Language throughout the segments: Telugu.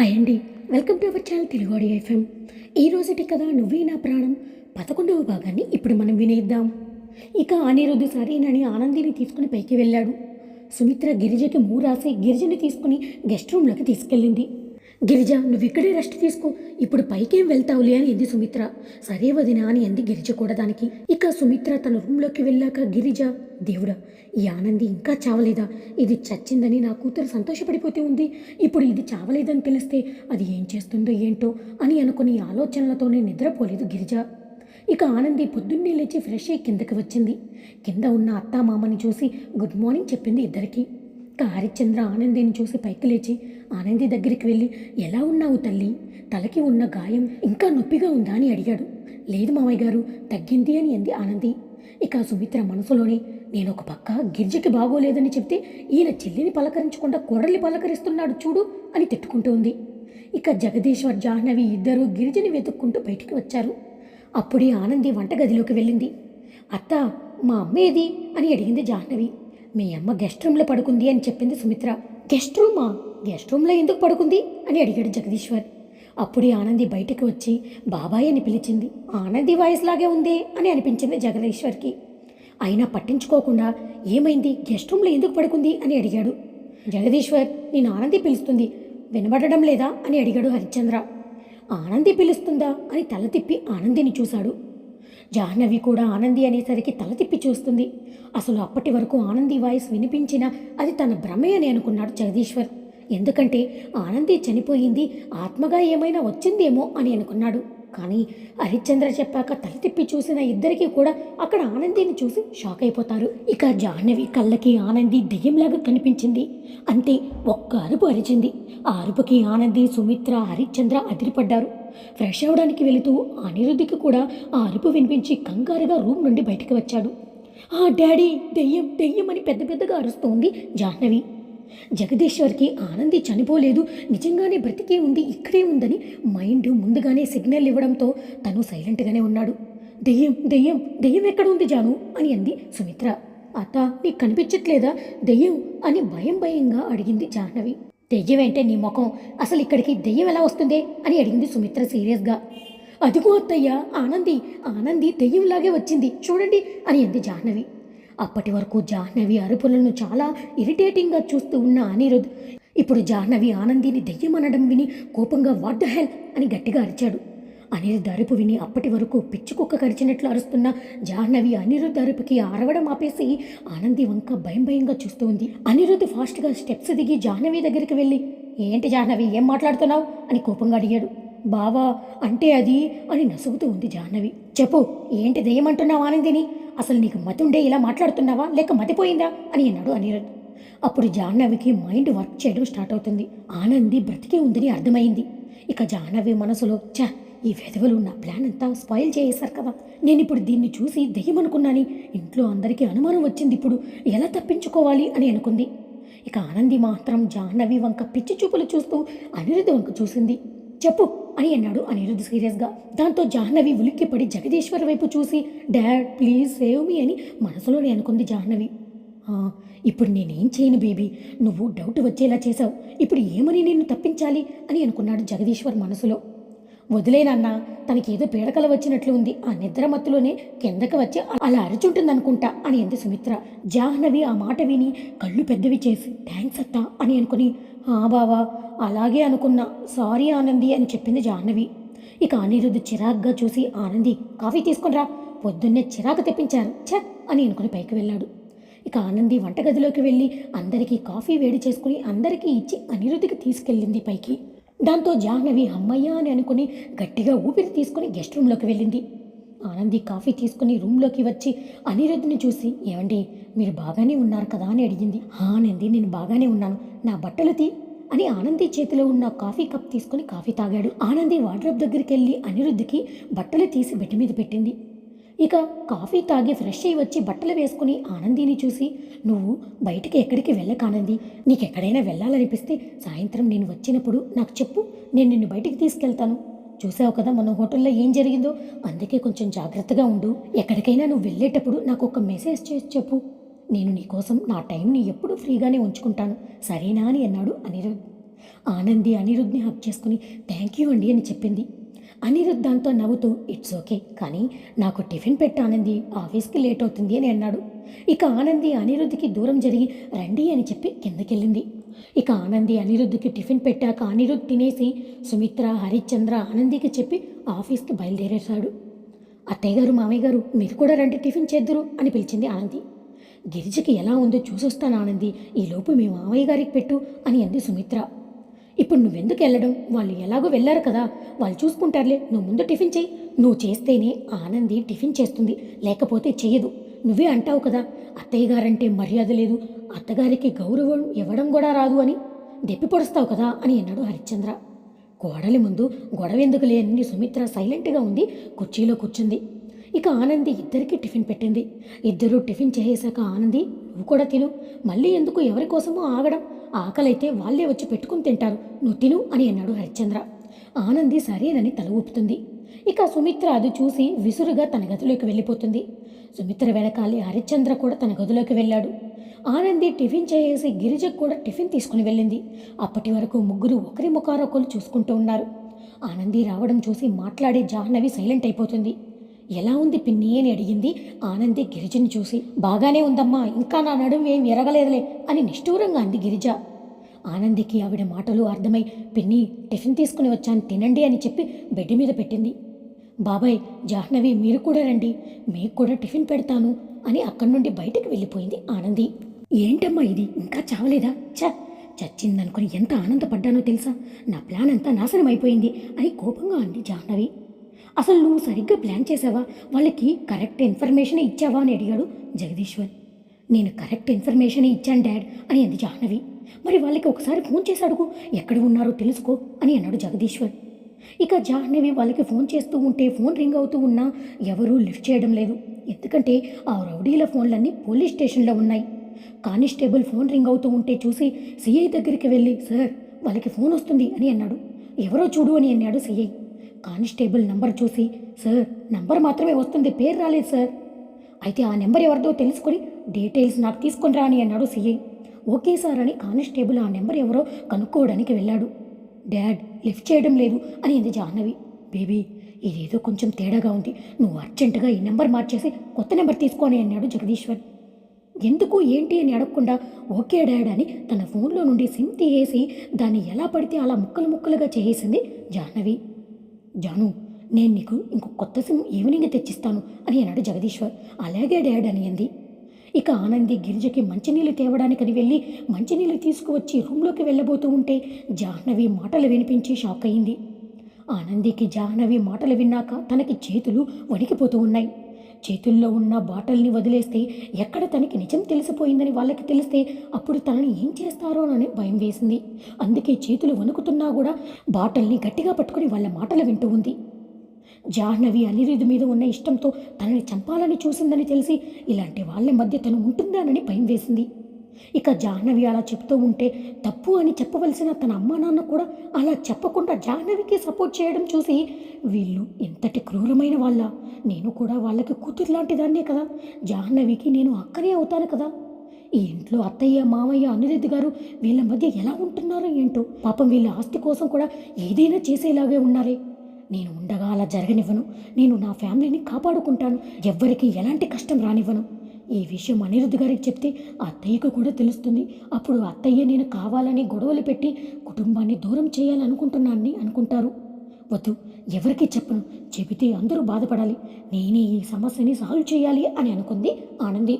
హాయ్ అండి. Welcome to our channel Telugu FM. ఈ రోజుటి కథ నువ్వే నా ప్రాణం. పదకొండవ భాగాన్ని ఇప్పుడు మనం వినేద్దాం. ఇక అనిరుద్ధు సరేనని ఆనందిని తీసుకుని పైకి వెళ్ళాడు. సుమిత్ర గిరిజకి మూరాసి గిరిజని తీసుకుని గెస్ట్ రూమ్లోకి తీసుకెళ్ళింది. గిరిజ నువ్వు ఇక్కడే రెస్ట్ తీసుకో. ఇప్పుడు పైకేం వెళ్తావులే అని ఎంది సుమిత్ర. సరే వదినా అని ఎంది గిరిజ కూడా దానికి. ఇక సుమిత్ర తన రూమ్లోకి వెళ్ళాక గిరిజ దేవుడా ఈ ఆనంది ఇంకా చావలేదా? ఇది చచ్చిందని నా కూతురు సంతోషపడిపోతూ ఉంది. ఇప్పుడు ఇది చావలేదని తెలిస్తే అది ఏం చేస్తుందో ఏంటో అని అనుకుని ఆలోచనలతోనే నిద్రపోలేదు గిరిజ. ఇక ఆనంది పొద్దున్నే లేచి ఫ్రెష్ అయ్యి కిందకి వచ్చింది. కింద ఉన్న అత్తామామని చూసి గుడ్ మార్నింగ్ చెప్పింది ఇద్దరికి. ఇక హరిశ్చంద్ర ఆనందిని చూసి పైకి లేచి ఆనంది దగ్గరికి వెళ్ళి ఎలా ఉన్నావు తల్లి? తలకి ఉన్న గాయం ఇంకా నొప్పిగా ఉందా? అని అడిగాడు. లేదు మామయ్య గారు తగ్గింది అని అంది ఆనంది. ఇక సుమిత్ర మనసులోనే నేను ఒక పక్క గిరిజకి బాగోలేదని చెప్తే ఈయన చెల్లిని పలకరించకుండా కొడలి పలకరిస్తున్నాడు చూడు అని తిట్టుకుంటూ ఉంది. ఇక జగదీశ్వర్ జాహ్నవి ఇద్దరు గిరిజని వెతుక్కుంటూ బయటికి వచ్చారు. అప్పుడే ఆనంది వంటగదిలోకి వెళ్ళింది. అత్త మా అమ్మ ఏది? అని అడిగింది జాహ్నవి. మీ అమ్మ గెస్ట్ రూమ్లో పడుకుంది అని చెప్పింది సుమిత్ర. గెస్ట్ రూమా? గెస్ట్ రూమ్లో ఎందుకు పడుకుంది? అని అడిగాడు జగదీశ్వర్. అప్పుడే ఆనంది బయటకు వచ్చి బాబాయ్ అని పిలిచింది. ఆనంది వాయిస్ లాగే ఉంది అని అనిపించింది జగదీశ్వర్కి. అయినా పట్టించుకోకుండా ఏమైంది? గెస్ట్ రూమ్లో ఎందుకు పడుకుంది? అని అడిగాడు. జగదీశ్వర్ నేను ఆనంది పిలుస్తుంది. వినబడడం లేదా? అని అడిగాడు హరిశ్చంద్ర. ఆనంది పిలుస్తుందా? అని తల తిప్పి ఆనందిని చూశాడు. జాహ్నవి కూడా ఆనంది అనేసరికి తల తిప్పి చూస్తుంది. అసలు అప్పటి వరకు ఆనంది వాయిస్ వినిపించినా అది తన భ్రమే అని అనుకున్నాడు జగదీశ్వర్. ఎందుకంటే ఆనంది చనిపోయింది ఆత్మగా ఏమైనా వచ్చిందేమో అని అనుకున్నాడు. కానీ హరిశ్చంద్ర చెప్పాక తల తిప్పి చూసిన ఇద్దరికీ కూడా అక్కడ ఆనందిని చూసి షాక్ అయిపోతారు. ఇక జాహ్నవి కళ్ళకి ఆనంది దెయ్యంలాగా కనిపించింది. అంతే ఒక్క అరుపు అరిచింది. ఆ అరుపుకి ఆనంది సుమిత్ర హరిశ్చంద్ర అదిరిపడ్డారు. ఫ్రెష్ అవడానికి వెళుతూ అనిరుద్ధికి కూడా ఆ అరుపు వినిపించి కంగారుగా రూమ్ నుండి బయటకు వచ్చాడు. ఆ డాడీ దెయ్యం దెయ్యం అని పెద్ద పెద్దగా అరుస్తోంది జాహ్నవి. జగదీశ్వర్కి ఆనంది చనిపోలేదు నిజంగానే బ్రతికే ఉంది ఇక్కడే ఉందని మైండ్ ముందుగానే సిగ్నల్ ఇవ్వడంతో తను సైలెంట్గానే ఉన్నాడు. దెయ్యం దెయ్యం దెయ్యం ఎక్కడ ఉంది జాను? అని అంది సుమిత్ర. అత్త నీకు కనిపించట్లేదా? దెయ్యం అని భయం భయంగా అడిగింది జాహ్నవి. దెయ్యం ఏంటే నీ ముఖం? అసలు ఇక్కడికి దెయ్యం ఎలా వస్తుంది? అని అడిగింది సుమిత్ర సీరియస్గా. అదిగో అత్తయ్య ఆనంది ఆనంది దెయ్యంలాగే వచ్చింది. చూడండి అని అంది జాహ్నవి. అప్పటి వరకు జాహ్నవి అరుపులను చాలా ఇరిటేటింగ్గా చూస్తూ ఉన్న అనిరుద్ ఇప్పుడు జాహ్నవి ఆనందిని దెయ్యం అనడం విని కోపంగా వాట్ ద హెల్ అని గట్టిగా అరిచాడు. అనిరుద్ అరుపు విని అప్పటి వరకు పిచ్చుకుక్క కరిచినట్లు అరుస్తున్న జాహ్నవి అనిరుద్ అరుపుకి అరవడం ఆపేసి ఆనంది వంక భయం భయంగా చూస్తూ ఉంది అనిరుద్ ఫాస్ట్గా స్టెప్స్ దిగి జాహ్నవి దగ్గరికి వెళ్ళి ఏంటి జాహ్నవి ఏం మాట్లాడుతున్నావు? అని కోపంగా అడిగాడు. బావా అంటే అది అని నసుగుతూ ఉంది జాహ్నవి. చెప్పు ఏంటి దయ్యమంటున్నావు ఆనందిని? అసలు నీకు మతి ఉండే ఇలా మాట్లాడుతున్నావా? లేక మతిపోయిందా? అని అన్నాడు అనిరుద్. అప్పుడు జాహ్నవికి మైండ్ వర్క్ చేయడం స్టార్ట్ అవుతుంది. ఆనంది బ్రతికే ఉందని అర్థమైంది. ఇక జాహ్నవి మనసులో చ ఈ వెధవలు నా ప్లాన్ అంతా స్పాయిల్ చేసేశారు కదా. నేను ఇప్పుడు దీన్ని చూసి దెయ్యమనుకున్నాని. ఇంట్లో అందరికీ అనుమానం వచ్చింది ఇప్పుడు ఎలా తప్పించుకోవాలి అని అనుకుంది. ఇక ఆనంది మాత్రం జాహ్నవి వంక పిచ్చి చూపులు చూస్తూ అనిరుద్ధ వంక చూసింది. చెప్పు అని అన్నాడు అనిరుద్ధ్ సీరియస్గా. దాంతో జాహ్నవి ఉలిక్కిపడి జగదీశ్వర్ వైపు చూసి డాడ్ ప్లీజ్ సేవ్ మీ అని మనసులోనే అనుకుంది జాహ్నవి. ఇప్పుడు నేనేం చేయను బేబీ. నువ్వు డౌట్ వచ్చేలా చేశావు. ఇప్పుడు ఏమని నిన్ను తప్పించాలి? అని అనుకున్నాడు జగదీశ్వర్ మనసులో. వదిలేనన్నా తనకి ఏదో పీడకల వచ్చినట్లు ఉంది. ఆ నిద్ర మత్తులోనే కిందకి వచ్చి అలా అరుచుంటుందనుకుంటా అని అంది సుమిత్ర. జాహ్నవి ఆ మాట విని కళ్ళు పెద్దవి చేసి థ్యాంక్స్ అత్తా అని అనుకుని ఆ బావా అలాగే అనుకున్నా. సారీ ఆనంది అని చెప్పింది జాహ్నవి ఇక అనిరుద్ధ్ చిరాగ్గా చూసి ఆనంది కాఫీ తీసుకునిరా. పొద్దున్నే చిరాకు తెప్పించారు. ఛ అని అనుకుని పైకి వెళ్ళాడు. ఇక ఆనంది వంటగదిలోకి వెళ్ళి అందరికీ కాఫీ వేడి చేసుకుని అందరికీ ఇచ్చి అనిరుద్ధికి తీసుకెళ్ళింది పైకి. దాంతో జాహ్నవి అమ్మయ్య అని అనుకుని గట్టిగా ఊపిరి తీసుకుని గెస్ట్ రూమ్లోకి వెళ్ళింది. ఆనంది కాఫీ తీసుకుని రూమ్లోకి వచ్చి అనిరుద్ధిని చూసి ఏమండి మీరు బాగానే ఉన్నారు కదా? అని అడిగింది. ఆనంది నేను బాగానే ఉన్నాను. నా బట్టలు తీ అని ఆనంది చేతిలో ఉన్న కాఫీ కప్ తీసుకుని కాఫీ తాగాడు. ఆనంది వార్డ్రోబ్ దగ్గరికి వెళ్ళి అనిరుద్ధికి బట్టలు తీసి బెడ్ మీద పెట్టింది. ఇక కాఫీ తాగి ఫ్రెష్ అయ్యి వచ్చి బట్టలు వేసుకుని ఆనందిని చూసి నువ్వు బయటికి ఎక్కడికి వెళ్ళకానంది. నీకు ఎక్కడైనా వెళ్ళాలనిపిస్తే సాయంత్రం నేను వచ్చినప్పుడు నాకు చెప్పు నేను నిన్ను బయటికి తీసుకెళ్తాను. చూసావు కదా మన హోటల్లో ఏం జరిగిందో? అందుకే కొంచెం జాగ్రత్తగా ఉండు. ఎక్కడికైనా నువ్వు వెళ్ళేటప్పుడు నాకు ఒక మెసేజ్ చేసి చెప్పు. నేను నీకోసం నా టైంని ఎప్పుడూ ఫ్రీగానే ఉంచుకుంటాను. సరేనా? అని అన్నాడు అనిరుద్. ఆనంది అనిరుద్ని హక్ చేసుకుని థ్యాంక్ యూ అండి అని చెప్పింది. అనిరుద్ధ్ దాంతో నవ్వుతూ ఇట్స్ ఓకే కానీ నాకు టిఫిన్ పెట్టానంది ఆఫీస్కి లేట్ అవుతుంది అని అన్నాడు. ఇక ఆనంది అనిరుద్ధికి దూరం జరిగి రండి అని చెప్పి కిందకెళ్ళింది. ఇక ఆనంది అనిరుద్ధికి టిఫిన్ పెట్టాక అనిరుద్ధ్ తినేసి సుమిత్ర హరిశ్చంద్ర ఆనందికి చెప్పి ఆఫీస్కి బయలుదేరేశాడు. అత్తయ్య గారు మామయ్య గారు మీరు కూడా రండి టిఫిన్ చేద్దురు అని పిలిచింది ఆనంది. గిరిజకి ఎలా ఉందో చూసొస్తాను ఆనంది ఈలోపు మీ మామయ్య గారికి పెట్టు అని అంది సుమిత్ర. ఇప్పుడు నువ్వెందుకు వెళ్ళడం? వాళ్ళు ఎలాగో వెళ్ళారు కదా. వాళ్ళు చూసుకుంటారులే. నువ్వు ముందు టిఫిన్ చెయ్యి. నువ్వు చేస్తేనే ఆనంది టిఫిన్ చేస్తుంది. లేకపోతే చేయదు నువ్వే అంటావు కదా. అత్తయ్య గారంటే మర్యాద లేదు. అత్తగారికి గౌరవం ఇవ్వడం కూడా రాదు అని. దెప్పి పొడుస్తావు కదా అని అన్నాడు హరిశ్చంద్ర. గోడలి ముందు గొడవ ఎందుకు లేని సుమిత్ర సైలెంట్గా ఉంది. కుర్చీలో కూర్చుంది. ఇక ఆనంది ఇద్దరికి టిఫిన్ పెట్టింది. ఇద్దరు టిఫిన్ చేసాక ఆనంది నువ్వు కూడా తిను. మళ్ళీ ఎందుకు ఎవరి కోసమో ఆగడం? ఆకలైతే వాళ్ళే వచ్చి పెట్టుకుని తింటారు. నువ్వు తిను అని అన్నాడు హరిశ్చంద్ర. ఆనంది సరేనని తల ఊపుతుంది. ఇక సుమిత్ర అది చూసి విసురుగా తన గదిలోకి వెళ్ళిపోతుంది. సుమిత్ర వెనకాలే హరిశ్చంద్ర కూడా తన గదిలోకి వెళ్ళాడు. ఆనంది టిఫిన్ చేసి గిరిజకు కూడా టిఫిన్ తీసుకుని వెళ్ళింది. అప్పటి వరకు ముగ్గురు ఒకరి ముఖారొకరు చూసుకుంటూ ఉన్నారు. ఆనంది రావడం చూసి మాట్లాడే జాహ్నవి సైలెంట్ అయిపోతుంది. ఎలా ఉంది పిన్ని అని అడిగింది. ఆనంది గిరిజని చూసి బాగానే ఉందమ్మా ఇంకా నా నడుము ఏం ఎరగలేదులే అని నిష్ఠూరంగా అంది గిరిజ. ఆనందికి ఆవిడ మాటలు అర్థమై పిన్ని టిఫిన్ తీసుకుని వచ్చాను తినండి అని చెప్పి బెడ్ మీద పెట్టింది. బాబాయ్ జాహ్నవి మీరు కూడా రండి మీకు కూడా టిఫిన్ పెడతాను అని అక్కడి నుండి బయటకు వెళ్ళిపోయింది ఆనంది. ఏంటమ్మా ఇది ఇంకా చావలేదా? చ చచ్చిందనుకుని ఎంత ఆనందపడ్డానో తెలుసా? నా ప్లాన్ అంతా నాశనం అయిపోయింది అని కోపంగా అంది జాహ్నవి. అసలు నువ్వు సరిగ్గా ప్లాన్ చేసావా వాళ్ళకి కరెక్ట్ ఇన్ఫర్మేషన్ ఇచ్చావా అని అడిగాడు జగదీశ్వర్. నేను కరెక్ట్ ఇన్ఫర్మేషన్ ఇచ్చాను డాడ్ అని అంది జాహ్నవి. మరి వాళ్ళకి ఒకసారి ఫోన్ చేసి అడుగు ఎక్కడ ఉన్నారో తెలుసుకో అని అన్నాడు జగదీశ్వర్. ఇక జాహ్నవి వాళ్ళకి ఫోన్ చేస్తూ ఉంటే ఫోన్ రింగ్ అవుతూ ఉన్నా ఎవరూ లిఫ్ట్ చేయడం లేదు. ఎందుకంటే ఆ రౌడీల ఫోన్లన్నీ పోలీస్ స్టేషన్లో ఉన్నాయి. కానిస్టేబుల్ ఫోన్ రింగ్ అవుతూ ఉంటే చూసి సిఐ దగ్గరికి వెళ్ళి సార్ వాళ్ళకి ఫోన్ వస్తుంది అని అన్నాడు. ఎవరో చూడు అని అన్నాడు సిఐ. కానిస్టేబుల్ నంబర్ చూసి సార్ నంబర్ మాత్రమే వస్తుంది పేరు రాలేదు సార్. అయితే ఆ నెంబర్ ఎవరిదో తెలుసుకొని డీటెయిల్స్ నాకు తీసుకొని రా అని అన్నాడు సీఐ ఓకే సార్ అని కానిస్టేబుల్ ఆ నెంబర్ ఎవరో కనుక్కోవడానికి వెళ్ళాడు. డాడ్ లిఫ్ట్ చేయడం లేదు అని అంది జాహ్నవి. బేబీ ఇదేదో కొంచెం తేడాగా ఉంది. నువ్వు అర్జెంటుగా ఈ నెంబర్ మార్చేసి కొత్త నెంబర్ తీసుకోని అన్నాడు జగదీశ్వర్. ఎందుకు ఏంటి? అని అడగకుండా ఓకే డాడ్ అని తన ఫోన్లో నుండి సిమ్ తీయేసి దాన్ని ఎలా పడితే అలా ముక్కలు ముక్కలుగా చేసేసింది జాహ్నవి. జాను నేను నీకు ఇంకో కొత్త సిమ్ ఈవినింగ్ తెచ్చిస్తాను అని అన్నాడు జగదీశ్వర్. అలాగే డాడ్ అని అంది. ఇక ఆనంది గిరిజకి మంచినీళ్ళు తేవడానికని వెళ్ళి మంచినీళ్ళు తీసుకువచ్చి రూమ్లోకి వెళ్ళబోతూ ఉంటే జాహ్నవి మాటలు వినిపించి షాక్ అయింది ఆనందికి జాహ్నవి మాటలు విన్నాక తనకి చేతులు వణికిపోతూ ఉన్నాయి. చేతుల్లో ఉన్న బాటల్ని వదిలేస్తే ఎక్కడ తనకి నిజం తెలిసిపోయిందని వాళ్ళకి తెలిస్తే అప్పుడు తనని ఏం చేస్తారోనని భయం వేసింది. అందుకే చేతులు వణుకుతున్నా కూడా బాటల్ని గట్టిగా పట్టుకుని వాళ్ళ మాటలు వింటూ ఉంది. జాహ్నవి అనిరుద్ధి మీద ఉన్న ఇష్టంతో తనని చంపాలని చూసిందని తెలిసి ఇలాంటి వాళ్ళ మధ్య తను ఉంటుందానని భయం వేసింది. ఇక జాహ్నవి అలా చెప్తూ ఉంటే తప్పు అని చెప్పవలసిన తన అమ్మా నాన్న కూడా అలా చెప్పకుండా జాహ్నవికి సపోర్ట్ చేయడం చూసి వీళ్ళు ఎంతటి క్రూరమైన వాళ్ళ. నేను కూడా వాళ్ళకి కూతురు లాంటి దాన్నే కదా. జాహ్నవికి నేను అక్కనే అవుతాను కదా. ఈ ఇంట్లో అత్తయ్య మామయ్య అనిరుద్ధి గారు వీళ్ళ మధ్య ఎలా ఉంటున్నారో ఏంటో పాపం వీళ్ళ ఆస్తి కోసం కూడా ఏదైనా చేసేలాగే ఉన్నారే. నేను ఉండగా అలా జరగనివ్వను. నేను నా ఫ్యామిలీని కాపాడుకుంటాను. ఎవ్వరికి ఎలాంటి కష్టం రానివ్వను. ఈ విషయం అనిరుద్ధ్ గారికి చెప్తే అత్తయ్యకు కూడా తెలుస్తుంది. అప్పుడు అత్తయ్య నేను కావాలని గొడవలు పెట్టి కుటుంబాన్ని దూరం చేయాలనుకుంటున్నానని అనుకుంటారు. వద్దు ఎవరికి చెప్పను. చెబితే అందరూ బాధపడాలి. నేనే ఈ సమస్యని సాల్వ్ చేయాలి అని అనుకుంది ఆనంది.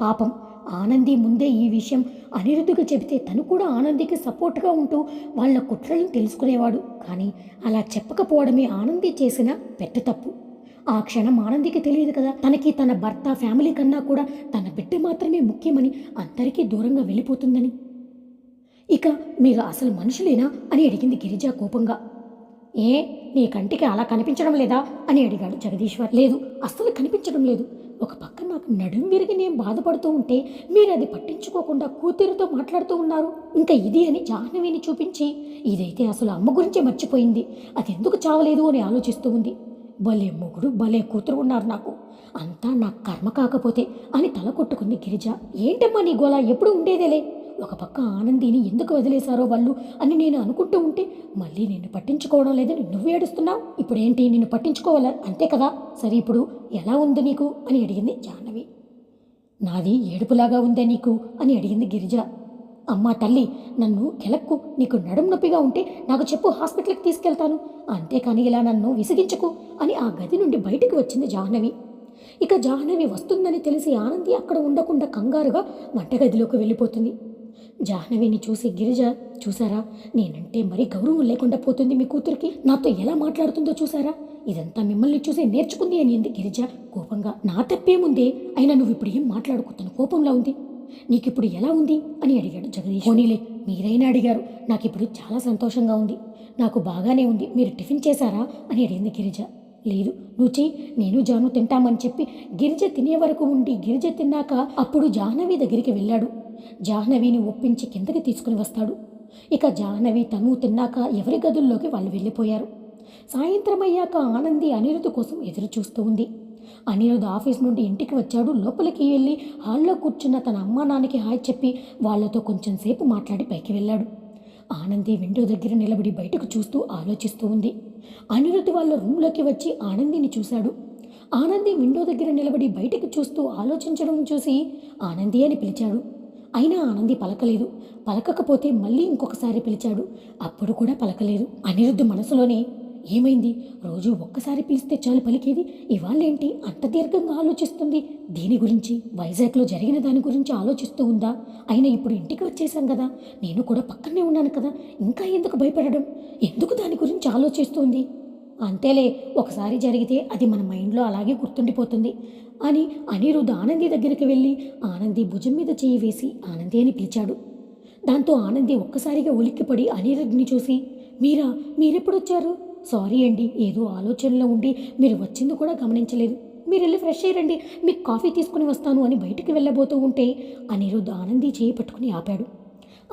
పాపం ఆనంది ముందే ఈ విషయం అనిరుద్ధుగా చెబితే తను కూడా ఆనందికి సపోర్ట్గా ఉంటూ వాళ్ళ కుట్రలను తెలుసుకునేవాడు. కానీ అలా చెప్పకపోవడమే ఆనంది చేసిన పెద్ద తప్పు. ఆ క్షణం ఆనందికి తెలియదు కదా. తనకి తన భర్త ఫ్యామిలీ కన్నా కూడా తన బిడ్డ మాత్రమే ముఖ్యమని అందరికీ దూరంగా వెళ్ళిపోతుందని. ఇక మీరు అసలు మనుషులేనా అని అడిగింది గిరిజ కోపంగా. ఏ నీ కంటికి అలా కనిపించడం లేదా అని అడిగాడు జగదీశ్వర్. లేదు అస్సలు కనిపించడం లేదు. ఒక పక్క నాకు నడుం విరిగి నేను బాధపడుతూ ఉంటే మీరు అది పట్టించుకోకుండా కూతురితో మాట్లాడుతూ ఉన్నారు. ఇంకా ఇది అని జాహ్నవిని చూపించి ఇదైతే అసలు అమ్మ గురించే మర్చిపోయింది. అది ఎందుకు చావలేదు అని ఆలోచిస్తూ ఉంది. భలే మొగుడు భలే కూతురు ఉన్నారు నాకు. అంతా నా కర్మ కాకపోతే అని తల కొట్టుకుంది గిరిజ. ఏంటమ్మా నీ గోళ ఎప్పుడు ఉండేదేలే? ఒక పక్క ఆనందిని ఎందుకు వదిలేశారో వాళ్ళు అని నేను అనుకుంటూ ఉంటే మళ్ళీ నిన్ను పట్టించుకోవడం లేదని నువ్వు ఏడుస్తున్నావు? ఇప్పుడేంటి నిన్ను పట్టించుకోవాలా? అంతే కదా? సరే ఇప్పుడు ఎలా ఉంది నీకు? అని అడిగింది జాహ్నవి. నాది ఏడుపులాగా ఉందే నీకు? అని అడిగింది గిరిజ. అమ్మా తల్లి నన్ను కెలక్కు. నీకు నడుం నొప్పిగా ఉంటే నాకు చెప్పు హాస్పిటల్కి తీసుకెళ్తాను. అంతేకాని ఇలా నన్ను విసిగించకు అని ఆ గది నుండి బయటికి వచ్చింది జాహ్నవి. ఇక జాహ్నవి వస్తుందని తెలిసి ఆనంది అక్కడ ఉండకుండా కంగారుగా వంటగదిలోకి వెళ్ళిపోతుంది. జాహ్నవిని చూసి గిరిజ చూసారా? నేనంటే మరీ గౌరవం లేకుండా పోతుంది మీ కూతురికి. నాతో ఎలా మాట్లాడుతుందో చూసారా? ఇదంతా మిమ్మల్ని చూసి నేర్చుకుంది అని అంది గిరిజ కోపంగా. నా తప్పేముందే? అయినా నువ్వు ఇప్పుడు ఏం మాట్లాడుకుతున్న కోపంలో ఉంది. నీకిప్పుడు ఎలా ఉంది? అని అడిగాడు జగదీష్. పోనీలే మీరైనా అడిగారు. నాకు ఇప్పుడు చాలా సంతోషంగా ఉంది. నాకు బాగానే ఉంది. మీరు టిఫిన్ చేశారా? అని అడిగింది గిరిజ. లేదు నువ్వు చెయ్యి నేను జాను తింటామని చెప్పి గిరిజ తినే వరకు ఉండి గిరిజ తిన్నాక అప్పుడు జాహ్నవి దగ్గరికి వెళ్ళాడు. జాహ్నవిని ఒప్పించి కిందకి తీసుకుని వస్తాడు. ఇక జాహ్నవి తను తిన్నాక ఎవరి గదుల్లోకి వాళ్ళు వెళ్ళిపోయారు. సాయంత్రం అయ్యాక ఆనంది అనిరుద్ధ్ కోసం ఎదురు చూస్తూ ఉంది. అనిరుద్ధ్ ఆఫీస్ నుండి ఇంటికి వచ్చాడు. లోపలికి వెళ్ళి హాల్లో కూర్చున్న తన అమ్మా నాన్నకి హాయ్ చెప్పి వాళ్ళతో కొంచెం సేపు మాట్లాడి పైకి వెళ్ళాడు. ఆనంది విండో దగ్గర నిలబడి బయటకు చూస్తూ ఆలోచిస్తూ ఉంది. అనిరుద్ధ వాళ్ళ రూమ్లోకి వచ్చి ఆనందిని చూశాడు. ఆనంది విండో దగ్గర నిలబడి బయటకు చూస్తూ ఆలోచించడం చూసి ఆనంది అని పిలిచాడు. అయినా ఆనంది పలకలేదు. పలకకపోతే మళ్ళీ ఇంకొకసారి పిలిచాడు. అప్పుడు కూడా పలకలేదు. అనిరుద్ధ్ మనసులోనే ఏమైంది? రోజు ఒక్కసారి పిలిస్తే చాలు పలికేది? ఇవాళేంటి అంత దీర్ఘంగా ఆలోచిస్తుంది. దీని గురించి వైజాగ్లో జరిగిన దాని గురించి ఆలోచిస్తూ ఉందా? అయినా ఇప్పుడు ఇంటికి వచ్చేసాం కదా. నేను కూడా పక్కనే ఉన్నాను కదా. ఇంకా ఎందుకు భయపడడం? ఎందుకు దాని గురించి ఆలోచిస్తుంది? అంతేలే ఒకసారి జరిగితే అది మన మైండ్లో అలాగే గుర్తుండిపోతుంది. అని అనిరుద్ధ్ ఆనంది దగ్గరికి వెళ్ళి ఆనంది భుజం మీద చేయి వేసి ఆనంది అని పిలిచాడు. దాంతో ఆనంది ఒక్కసారిగా ఉలిక్కిపడి అనిరుద్ని చూసి మీరా మీరెప్పుడొచ్చారు? సారీ అండి ఏదో ఆలోచనలో ఉండి మీరు వచ్చింది కూడా గమనించలేదు. మీరు వెళ్ళి ఫ్రెష్ అయ్యారండి మీకు కాఫీ తీసుకుని వస్తాను అని బయటికి వెళ్ళబోతూ ఉంటే అనిరుద్ధ్ ఆనంది చేయి పట్టుకుని ఆపాడు.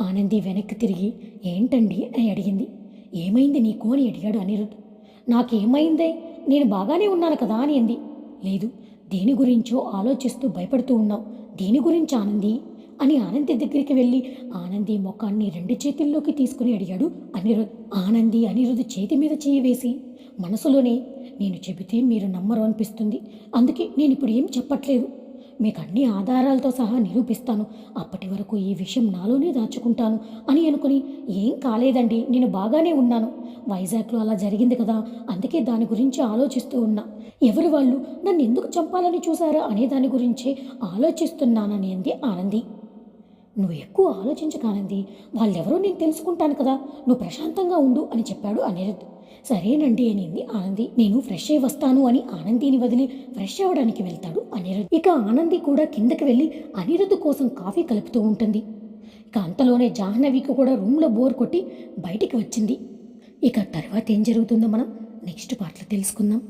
ఆనంది వెనక్కి తిరిగి ఏంటండి? అని అడిగింది. ఏమైంది నీకు? అని అడిగాడు అనిరుద్ధ్ నాకేమైందే? నేను బాగానే ఉన్నాను కదా? అని అంది. లేదు. దేని గురించో ఆలోచిస్తూ భయపడుతూ ఉన్నావు. దేని గురించి ఆనంది? అని ఆనంది దగ్గరికి వెళ్ళి ఆనంది ముఖాన్ని రెండు చేతుల్లోకి తీసుకుని అడిగాడు. అనిరుద్ ఆనంది అనిరుద్ చేతి మీద చేయి వేసి మనసులోనే నేను చెబితే మీరు నమ్మరు అనిపిస్తుంది. అందుకే నేను ఇప్పుడు ఏం చెప్పట్లేదు. మీకు అన్ని ఆధారాలతో సహా నిరూపిస్తాను. అప్పటి వరకు ఈ విషయం నాలోనే దాచుకుంటాను అని అనుకుని ఏం కాలేదండి నేను బాగానే ఉన్నాను. వైజాగ్లో అలా జరిగింది కదా అందుకే దాని గురించి ఆలోచిస్తూ ఉన్నా. ఎవరు వాళ్ళు? నన్ను ఎందుకు చంపాలని చూసారా అనే దాని గురించే ఆలోచిస్తున్నానని అంది ఆనంది. నువ్వు ఎక్కువ ఆలోచించకానంది వాళ్ళెవరో నేను తెలుసుకుంటాను కదా. నువ్వు ప్రశాంతంగా ఉండు అని చెప్పాడు అనిరుద్ధ్. సరేనండి అనింది ఆనంది. నేను ఫ్రెష్ అయి వస్తాను అని ఆనందిని వదిలి ఫ్రెష్ అవ్వడానికి వెళ్తాడు అనిరుద్ధ్. ఇక ఆనంది కూడా కిందకి వెళ్ళి అనిరుద్ధ్ కోసం కాఫీ కలుపుతూ ఉంటుంది. ఇక అంతలోనే జాహ్నవికి కూడా రూమ్లో బోర్ కొట్టి బయటికి వచ్చింది. ఇక తర్వాత ఏం జరుగుతుందో మనం నెక్స్ట్ పార్ట్లో తెలుసుకుందాం.